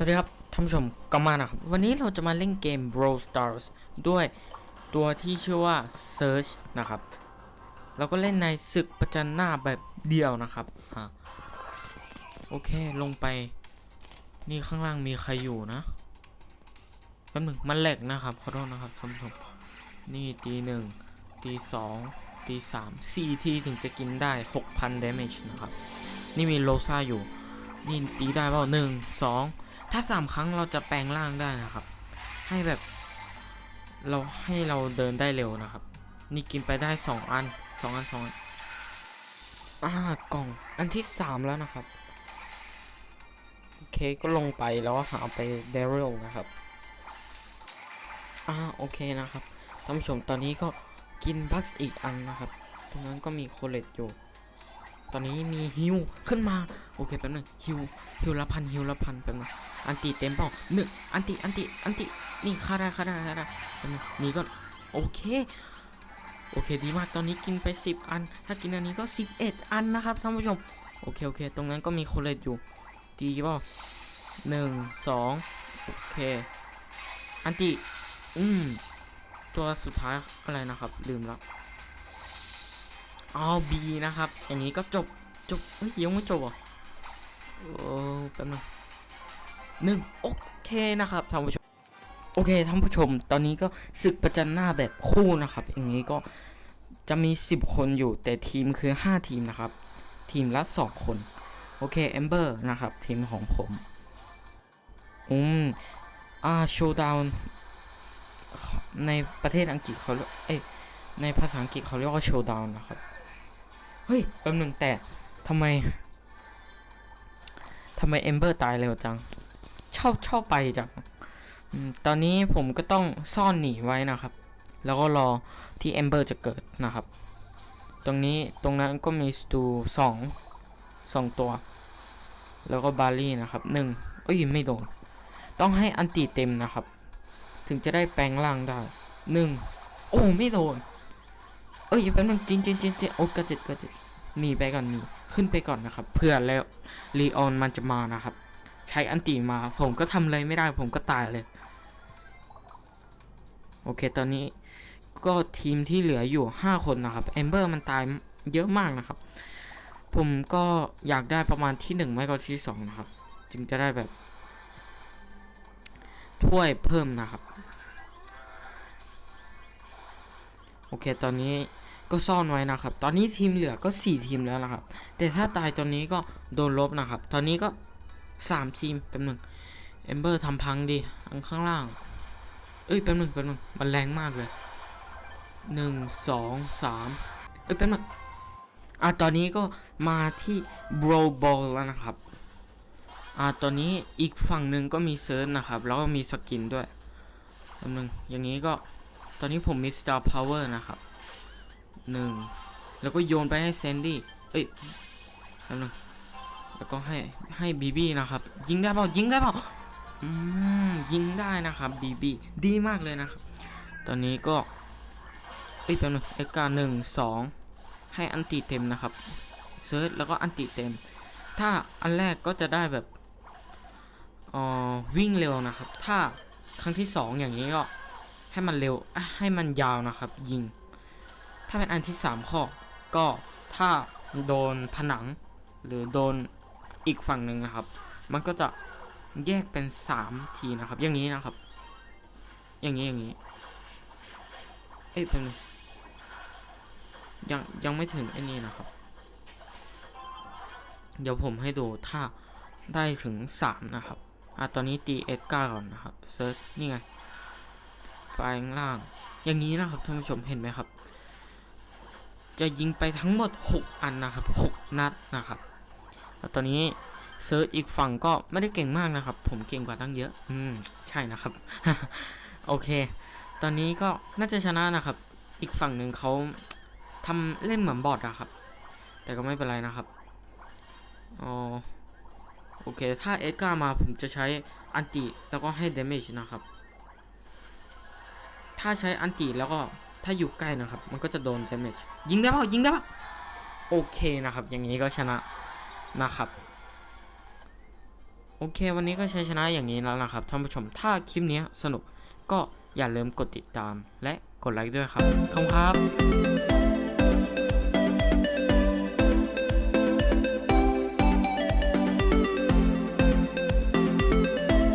สวัสดีครับท่านผู้ชมกลับมานะครับ วันนี้เราจะมาเล่นเกม Brawl Stars ด้วยตัวที่ชื่อว่า Search นะครับ เราก็เล่นในศึกประจันหน้าแบบเดียวนะครับอะโอเคลงไป นี่ข้างล่างมีใครอยู่นะแป๊บนึงมันแหลกนะครับขอโทษนะครับท่านผู้ชม นี่ตีหนึ่งตีสองตีสามสี่ทีถึงจะกินได้ 6,000 damage นะครับ นี่มีโลซ่าอยู่นี่ตีได้เปล่าหนึ่งสอง ถ้าสามครั้งเราจะแปลงร่างได้นะครับ ให้แบบ เราให้เราเดินได้เร็วนะครับ นี่กินไปได้สองอันสองอันสองอันอ่ากล่องอันที่สามแล้วนะครับโอเคก็ลงไปแล้วหาไปเดริลนะครับอ่าโอเคนะครับท่านผู้ชมตอนนี้ก็กินบัคส์อีกอันนะครับ ตรงนั้นก็มีโคเลตอยู่ ตอนนี้มีฮิวขึ้นมา โอเคแป๊บนึงฮิวฮิวละพันฮิวละพันแป๊บนึงอันติเต็มเปล่าหนึ่งอันติอันติอันตินี่ฆ่าได้ฆ่าได้ฆ่าแป๊บนึงนี่ก็โอเคโอเคดีมากตอนนี้กินไป 10 อัน ถ้ากินอันนี้ก็ 11 อันนะครับท่านผู้ชมโอเคโอเค ตรงนั้นก็มีโคเลตอยู่ดีเปล่าหนึ่งสองโอเค อันติ อืม ตัวสุดท้ายอะไรนะครับ ลืมแล้ว เอาบีนะครับ อย่างนี้ก็จบจบเอ้ยยังไม่จบอะโอ้แป๊บนึงหนึ่งโอเคนะครับท่านผู้ชมโอเคท่านผู้ชม ตอนนี้ก็ศึกประจันหน้าแบบคู่นะครับ อย่างนี้ก็จะมี 10 คนอยู่แต่ทีมคือ 5 ทีมนะครับ ทีมละ 2 คน โอเคเอมเบอร์นะครับ ทีมของผม อืมอ่าโชว์ดาวในประเทศอังกฤษเขาเรียกเอ้ยในภาษาอังกฤษเขาเรียกว่าโชว์ดาวนะครับ เฮ้ยแป๊บหนึงแต่ทำไมทำไมเอมเบอร์ตายเร็วจัง ชอบชอบไปจังตอนนี้ผมก็ต้องซ่อนหนีไว้นะครับ แล้วก็รอที่เอมเบอร์จะเกิดนะครับ ตรงนี้ตรงนั้นก็มีสตูสองสองตัว แล้วก็บารี่นะครับหนึ่งเอ้ยไม่โดน ต้องให้อันติเต็มนะครับ ถึงจะได้แปลงร่างได้หนึ่งโอ้ไม่โดน เอ้ยแป๊บนึงจริงจริงจริงจริงโอ้กระจิตกระจิตหนีไปก่อนหนีขึ้นไปก่อนนะครับ เพื่อแล้วลีออนมันจะมานะครับ ใช้อันติมา ผมก็ทำอะไรไม่ได้ ผมก็ตายเลย โอเค ตอนนี้ก็ทีมที่เหลืออยู่ 5 คนนะครับเอมเบอร์มันตายเยอะมากนะครับ ผมก็อยากได้ประมาณที่ 1 ไม่ก็ที่ 2 นะครับ จึงจะได้แบบ ถ้วยเพิ่มนะครับ โอเค ตอนนี้ ก็ซ่อนไว้นะครับ ตอนนี้ทีมเหลือก็ 4 ทีมแล้วนะครับ แต่ถ้าตายตอนนี้ก็โดนลบนะครับ ตอนนี้ก็ 3 ทีมแป๊บหนึงเอมเบอร์ทำพังดิอังข้างล่าง เอ้ยแป๊บหนึงแป๊บหนึงมันแรงมากเลยหนึ่งสองสามเอ้ยแป๊บหนึงอะตอนนี้ก็มาที่ Bro Ball แล้วนะครับอ่าตอนนี้อีกฝั่งหนึ่งก็มีเซิร์ชนะครับ แล้วก็มีสกินด้วยแป๊บหนึงอย่างนี้ก็ตอนนี้ผมมี Star Power นะครับ หนึ่งแล้วก็โยนไปให้แซนดี้เอ้ยแป๊บหนึงแล้วก็ให้ให้บีบี้นะครับ ยิงได้เปล่ายิงได้เปล่าอืมยิงได้นะครับบีบี้ดีมากเลยนะครับ ตอนนี้ก็เอ้ยแป๊บหนึงเอกาหนึ่งสองให้อันติเต็มนะครับเซิร์ชแล้วก็อันติเต็ม ถ้าอันแรกก็จะได้แบบอ่อวิ่งเร็วนะครับ ถ้าครั้งที่สองอย่างนี้ก็ให้มันเร็วให้มันยาวนะครับ ยิง ถ้าเป็นอันที่สามข้อก็ถ้าโดนผนัง หรือโดนอีกฝั่งหนึ่งนะครับ มันก็จะแยกเป็นสามทีนะครับ อย่างนี้นะครับ อย่างนี้อย่างนี้ เอ้ยเพิ่งยังยังไม่ถึงไอ้นี่นะครับ เดี๋ยวผมให้ดูถ้าได้ถึงสามนะครับอะตอนนี้ตีเอ็ดก้าก่อนนะครับเซิร์ชนี่ไงแปลงล่าง อย่างนี้นะครับท่านผู้ชมเห็นไหมครับ จะยิงไปทั้งหมด 6 อันนะครับ 6 นัดนะครับแล้วตอนนี้เซิร์ชอีกฝั่งก็ไม่ได้เก่งมากนะครับ ผมเก่งกว่าตั้งเยอะ อืม ใช่นะครับ โอเค ตอนนี้ก็น่าจะชนะนะครับ อีกฝั่งหนึ่งเขาทำเล่นเหมือนบอทอะครับ แต่ก็ไม่เป็นไรนะครับอ๋อโอเค ถ้าเอ็ดการ์มาผมจะใช้อันติแล้วก็ให้เดเมจนะครับ ถ้าใช้อันติแล้วก็ ถ้าอยู่ใกล้นะครับ มันก็จะโดน damage ยิงได้ป่ายิงได้ป่าโอเคนะครับ อย่างนี้ก็ชนะนะครับโอเค วันนี้ก็ใช้ชนะอย่างนี้แล้วนะครับท่านผู้ชมถ้าคลิปนี้สนุกก็อย่าลืมกดติดตามและกดไลค์ด้วยครับขอบคุณครับ